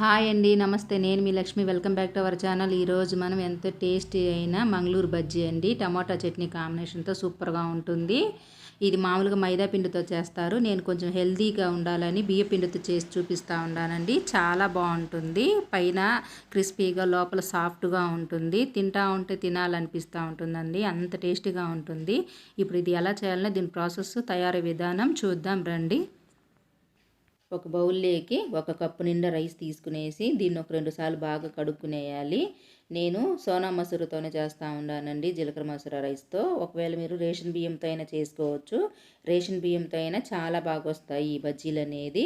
Hi అండి నమస్తే. నేను మీ Lakshmi. Welcome back to our channel. ఈరోజు మనం ఎంత టేస్టీ అయిన మంగళూరు బజ్జీ అండి. టమాటా చట్నీ కాంబినేషన్తో సూపర్గా ఉంటుంది. ఇది మామూలుగా మైదా పిండితో చేస్తారు. నేను కొంచెం హెల్తీగా ఉండాలని బియ్య పిండితో చేసి చూపిస్తూ ఉన్నానండి. చాలా బాగుంటుంది. పైన క్రిస్పీగా లోపల సాఫ్ట్గా ఉంటుంది. తింటా ఉంటే తినాలనిపిస్తూ ఉంటుందండి. అంత టేస్టీగా ఉంటుంది. ఇప్పుడు ఇది ఎలా చేయాలనే దీని ప్రాసెస్ తయారీ విధానం చూద్దాం రండి. ఒక బౌల్లోకి ఒక కప్పు నిండా రైస్ తీసుకునేసి దీన్ని ఒక రెండు సార్లు బాగా కడుక్కునేయాలి. నేను సోనా మసూరతోనే చేస్తూ ఉన్నానండి జీలకర్ర మసూర రైస్తో. ఒకవేళ మీరు రేషన్ బియ్యంతో అయినా చేసుకోవచ్చు. రేషన్ బియ్యంతో అయినా చాలా బాగా వస్తాయి ఈ బజ్జీలు అనేది.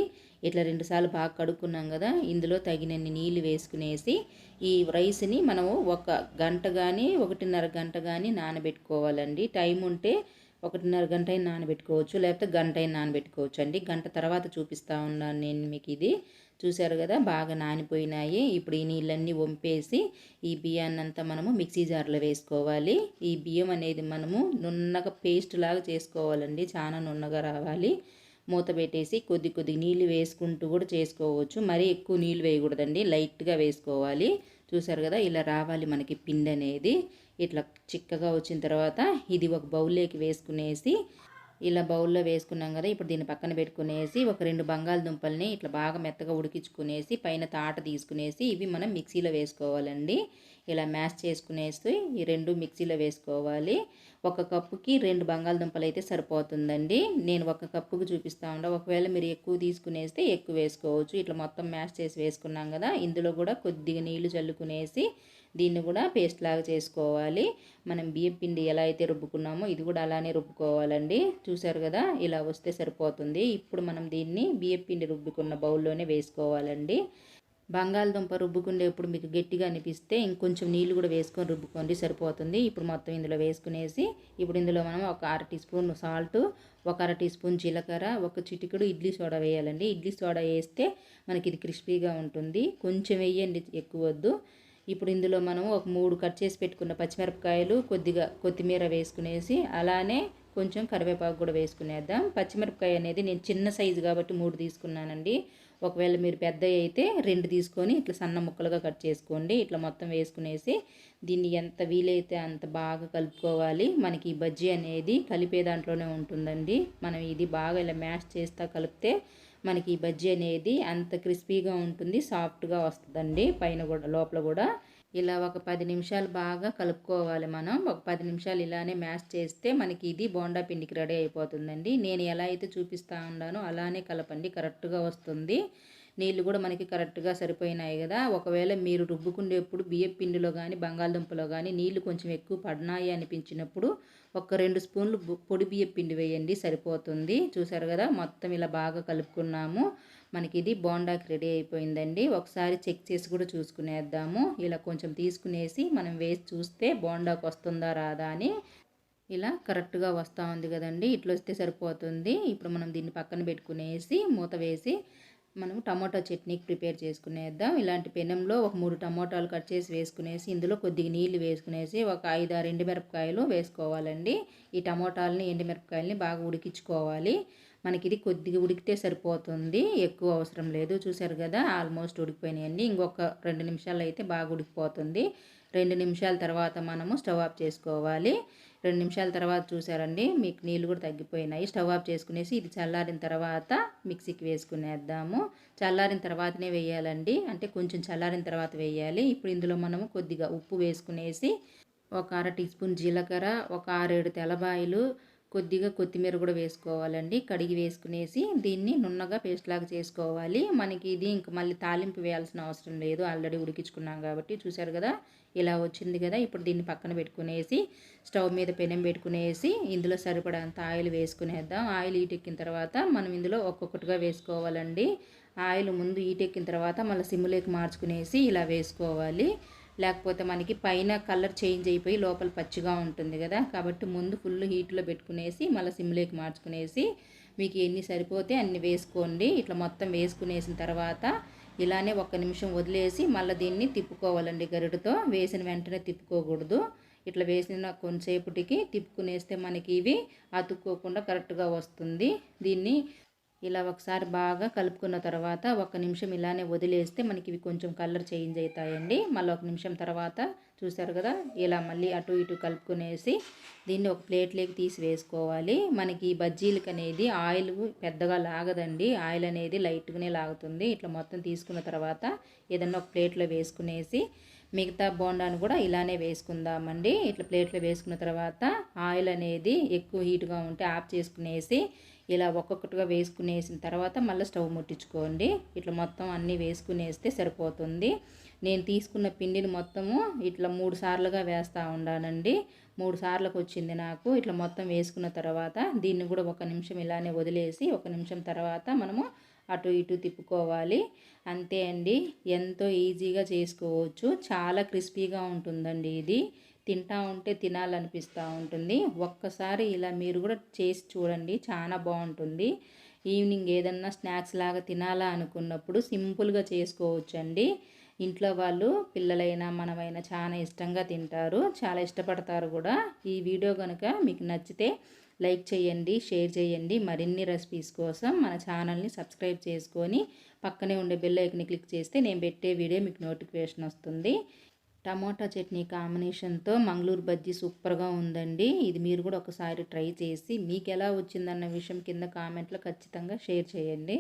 ఇట్లా రెండుసార్లు బాగా కడుక్కున్నాం కదా ఇందులో తగినన్ని నీళ్ళు వేసుకునేసి ఈ రైస్ని మనము ఒక గంట కానీ ఒకటిన్నర గంట కానీ నానబెట్టుకోవాలండి. టైం ఉంటే ఒకటిన్నర గంట అయినా నానబెట్టుకోవచ్చు లేకపోతే గంట అయినా నానబెట్టుకోవచ్చు అండి. గంట తర్వాత చూపిస్తూ ఉన్నాను నేను మీకు ఇది. చూశారు కదా బాగా నానిపోయినాయి. ఇప్పుడు ఈ నీళ్ళన్నీ వంపేసి ఈ బియ్యాన్నంతా మనము మిక్సీ జార్లో వేసుకోవాలి. ఈ బియ్యం అనేది మనము నున్నగా పేస్ట్ లాగా చేసుకోవాలండి. చాలా నున్నగా రావాలి. మూత పెట్టేసి కొద్ది కొద్ది నీళ్ళు వేసుకుంటూ కూడా చేసుకోవచ్చు. మరీ ఎక్కువ నీళ్ళు వేయకూడదండి. లైట్గా వేసుకోవాలి. చూసారు కదా ఇలా రావాలి మనకి పిండి అనేది ఇట్లా చిక్కగా వచ్చిన తర్వాత ఇది ఒక బౌల్లోకి వేసుకునేసి ఇలా బౌల్లో వేసుకున్నాం కదా ఇప్పుడు దీన్ని పక్కన పెట్టుకునేసి ఒక రెండు బంగాళదుంపల్ని ఇట్లా బాగా మెత్తగా ఉడికించుకునేసి పైన తాట తీసుకునేసి ఇవి మనం మిక్సీలో వేసుకోవాలండి. ఇలా మ్యాష్ చేసుకునేసి ఈ రెండు మిక్సీలో వేసుకోవాలి. ఒక కప్పుకి రెండు బంగాళదుంపలు అయితే సరిపోతుందండి. నేను ఒక కప్పుకి చూపిస్తా ఉండ ఒకవేళ మీరు ఎక్కువ తీసుకునేస్తే ఎక్కువ వేసుకోవచ్చు. ఇట్లా మొత్తం మ్యాష్ చేసి వేసుకున్నాం కదా ఇందులో కూడా కొద్దిగా నీళ్ళు చల్లుకునేసి దీన్ని కూడా పేస్ట్ లాగా చేసుకోవాలి. మనం బియ్యం పిండి ఎలా అయితే రుబ్బుకున్నామో ఇది కూడా అలానే రుబ్బుకోవాలండి. చూసారు కదా ఇలా వస్తే సరిపోతుంది. ఇప్పుడు మనం దీన్ని బియ్యం పిండి రుబ్బుకున్న బౌల్లోనే వేసుకోవాలండి. బంగాళదుంప రుబ్బుకుండేప్పుడు మీకు గట్టిగా అనిపిస్తే ఇంకొంచెం నీళ్ళు కూడా వేసుకొని రుబ్బుకోండి సరిపోతుంది. ఇప్పుడు మొత్తం ఇందులో వేసుకునేసి ఇప్పుడు ఇందులో మనం ఒక అర టీ స్పూన్ సాల్ట్ ఒక అర టీ స్పూన్ జీలకర్ర ఒక చిటికెడు ఇడ్లీ సోడా వేయాలండి. ఇడ్లీ సోడా వేస్తే మనకి ఇది క్రిస్పీగా ఉంటుంది. కొంచెం వేయండి ఎక్కువ వద్దు. ఇప్పుడు ఇందులో మనం ఒక మూడు కట్ చేసి పెట్టుకున్న పచ్చిమిరపకాయలు కొద్దిగా కొత్తిమీర వేసుకునేసి అలానే కొంచెం కరివేపాకు కూడా వేసుకునేద్దాం. పచ్చిమిరపకాయ అనేది నేను చిన్న సైజు కాబట్టి మూడు తీసుకున్నానండి. ఒకవేళ మీరు పెద్ద అయితే రెండు తీసుకొని ఇట్లా సన్న ముక్కలుగా కట్ చేసుకోండి. ఇట్లా మొత్తం వేసుకునేసి దీన్ని ఎంత వీలైతే అంత బాగా కలుపుకోవాలి. మనకి ఈ బజ్జీ అనేది కలిపే దాంట్లోనే ఉంటుందండి. మనం ఇది బాగా ఇలా మ్యాష్ చేస్తా కలిపితే మనకి ఈ బజ్జీ అనేది అంత క్రిస్పీగా ఉంటుంది సాఫ్ట్గా వస్తుందండి. పైన కూడా లోపల కూడా ఇలా ఒక పది నిమిషాలు బాగా కలుపుకోవాలి మనం. ఒక పది నిమిషాలు ఇలానే మ్యాష్ చేస్తే మనకి ఇది బోండా పిండికి రెడీ అయిపోతుందండి. నేను ఎలా అయితే చూపిస్తూ ఉన్నానో అలానే కలపండి కరెక్ట్గా వస్తుంది. నీళ్ళు కూడా మనకి కరెక్ట్గా సరిపోయినాయి కదా. ఒకవేళ మీరు రుబ్బుకునేప్పుడు బియ్యం పిండిలో కానీ బంగాళదుంపలో కానీ నీళ్ళు కొంచెం ఎక్కువ పడినాయి అనిపించినప్పుడు ఒక రెండు స్పూన్లు పొడి బియ్యం పిండి వేయండి సరిపోతుంది. చూసారు కదా మొత్తం ఇలా బాగా కలుపుకున్నాము. మనకి ఇది బోండాకి రెడీ అయిపోయిందండి. ఒకసారి చెక్ చేసి కూడా చూసుకునేద్దాము. ఇలా కొంచెం తీసుకునేసి మనం వేసి చూస్తే బోండాకు వస్తుందా రాదా అని. ఇలా కరెక్ట్గా వస్తూ ఉంది కదండి. ఇట్లా వస్తే సరిపోతుంది. ఇప్పుడు మనం దీన్ని పక్కన పెట్టుకునేసి మూత వేసి మనం టమాటో చట్నీకి ప్రిపేర్ చేసుకునేద్దాం. ఇలాంటి పెనంలో ఒక మూడు టమాటాలు కట్ చేసి వేసుకునేసి ఇందులో కొద్దిగా నీళ్ళు వేసుకునేసి ఒక ఐదు ఆరు ఎండుమిరపకాయలు వేసుకోవాలండి. ఈ టమాటాలని ఎండుమిరపకాయలని బాగా ఉడికించుకోవాలి. మనకి ఇది కొద్దిగా ఉడికితే సరిపోతుంది. ఎక్కువ అవసరం లేదు. చూసారు కదా ఆల్మోస్ట్ ఉడికిపోయినాయండి ఇంకొక రెండు నిమిషాలు అయితే బాగా ఉడికిపోతుంది. రెండు నిమిషాల తర్వాత మనము స్టవ్ ఆఫ్ చేసుకోవాలి. రెండు నిమిషాల తర్వాత చూసారండి మీకు నీళ్ళు కూడా తగ్గిపోయినాయి. స్టవ్ ఆఫ్ చేసుకునేసి ఇది చల్లారిన తర్వాత మిక్సీకి వేసుకునేద్దాము. చల్లారిన తర్వాతనే వేయాలండి. అంటే కొంచెం చల్లారిన తర్వాత వేయాలి. ఇప్పుడు ఇందులో మనము కొద్దిగా ఉప్పు వేసుకునేసి ఒక అర టీ స్పూన్ జీలకర్ర ఒక ఆరేడు తెల్లబాయిలు కొద్దిగా కొత్తిమీర కూడా వేసుకోవాలండి. కడిగి వేసుకునేసి దీన్ని నున్నగా పేస్ట్ లాగా చేసుకోవాలి. మనకి ఇది ఇంక మళ్ళీ తాలింపు వేయాల్సిన అవసరం లేదు. ఆల్రెడీ ఉడికించుకున్నాం కాబట్టి చూసారు కదా? ఇలా వచ్చింది కదా? ఇప్పుడు దీన్ని పక్కన పెట్టుకునేసి స్టవ్ మీద పెనం పెట్టుకునేసి ఇందులో సరిపడంత ఆయిల్ వేసుకునేద్దాం. ఆయిల్ ఈటెక్కిన తర్వాత మనం ఇందులో ఒక్కొక్కటిగా వేసుకోవాలండి. ఆయిల్ ముందు ఈటెక్కిన తర్వాత మళ్ళీ సిమ్లోకి మార్చుకునేసి ఇలా వేసుకోవాలి. లేకపోతే మనకి పైన కలర్ చేంజ్ అయిపోయి లోపల పచ్చిగా ఉంటుంది కదా. కాబట్టి ముందు ఫుల్ హీట్లో పెట్టుకునేసి మళ్ళీ సిమ్లోకి మార్చుకునేసి మీకు ఎన్ని సరిపోతే అన్ని వేసుకోండి. ఇట్లా మొత్తం వేసుకునేసిన తర్వాత ఇలానే ఒక్క నిమిషం వదిలేసి మళ్ళీ దీన్ని తిప్పుకోవాలండి గరిటతో. వేసిన వెంటనే తిప్పుకోకూడదు. ఇట్లా వేసిన కొంతసేపటికి తిప్పుకునేస్తే మనకి ఇవి అతుక్కోకుండా కరెక్ట్గా వస్తుంది. దీన్ని ఇలా ఒకసారి బాగా కలుపుకున్న తర్వాత ఒక నిమిషం ఇలానే వదిలేస్తే మనకి ఇవి కొంచెం కలర్ చేంజ్ అవుతాయండి. మళ్ళీ ఒక నిమిషం తర్వాత చూసారు కదా ఇలా మళ్ళీ అటు ఇటు కలుపుకునేసి దీన్ని ఒక ప్లేట్లోకి తీసి వేసుకోవాలి. మనకి ఈ బజ్జీలకి అనేది ఆయిల్ పెద్దగా లాగదండి. ఆయిల్ అనేది లైట్గానే లాగుతుంది. ఇట్లా మొత్తం తీసుకున్న తర్వాత ఏదన్నా ఒక ప్లేట్లో వేసుకునేసి మిగతా బోండాను కూడా ఇలానే వేసుకుందామండి. ఇట్లా ప్లేట్లో వేసుకున్న తర్వాత ఆయిల్ అనేది ఎక్కువ హీట్గా ఉంటే ఆఫ్ చేసుకునేసి ఇలా ఒక్కొక్కటిగా వేసుకునేసిన తర్వాత మళ్ళీ స్టవ్ ముట్టించుకోండి. ఇట్లా మొత్తం అన్నీ వేసుకునేస్తే సరిపోతుంది. నేను తీసుకున్న పిండిని మొత్తము ఇట్లా మూడు సార్లుగా వేస్తూ ఉండానండి. మూడు సార్లకు వచ్చింది నాకు. ఇట్లా మొత్తం వేసుకున్న తర్వాత దీన్ని కూడా ఒక నిమిషం ఇలానే వదిలేసి ఒక నిమిషం తర్వాత మనము అటు ఇటు తిప్పుకోవాలి. అంతే అండి. ఎంతో ఈజీగా చేసుకోవచ్చు. చాలా క్రిస్పీగా ఉంటుందండి ఇది. తింటా ఉంటే తినాలనిపిస్తూ ఉంటుంది. ఒక్కసారి ఇలా మీరు కూడా చేసి చూడండి. చాలా బాగుంటుంది. ఈవినింగ్ ఏదన్నా స్నాక్స్ లాగా తినాలా అనుకున్నప్పుడు సింపుల్గా చేసుకోవచ్చు అండి ఇంట్లో వాళ్ళు పిల్లలైనా మనమైనా చాలా ఇష్టంగా తింటారు. చాలా ఇష్టపడతారు కూడా. ఈ వీడియో కనుక మీకు నచ్చితే లైక్ చేయండి షేర్ చేయండి. మరిన్ని రెసిపీస్ కోసం మన ఛానల్ని సబ్స్క్రైబ్ చేసుకొని పక్కనే ఉండే బెల్ ఐకన్ని క్లిక్ చేస్తే నేను పెట్టే వీడియో మీకు నోటిఫికేషన్ వస్తుంది. టమోటా చట్నీ కాంబినేషన్తో మంగళూరు బజ్జీ సూపర్గా ఉందండి. ఇది మీరు కూడా ఒకసారి ట్రై చేసి మీకు ఎలా వచ్చిందన్న విషయం కింద కామెంట్లో ఖచ్చితంగా షేర్ చేయండి.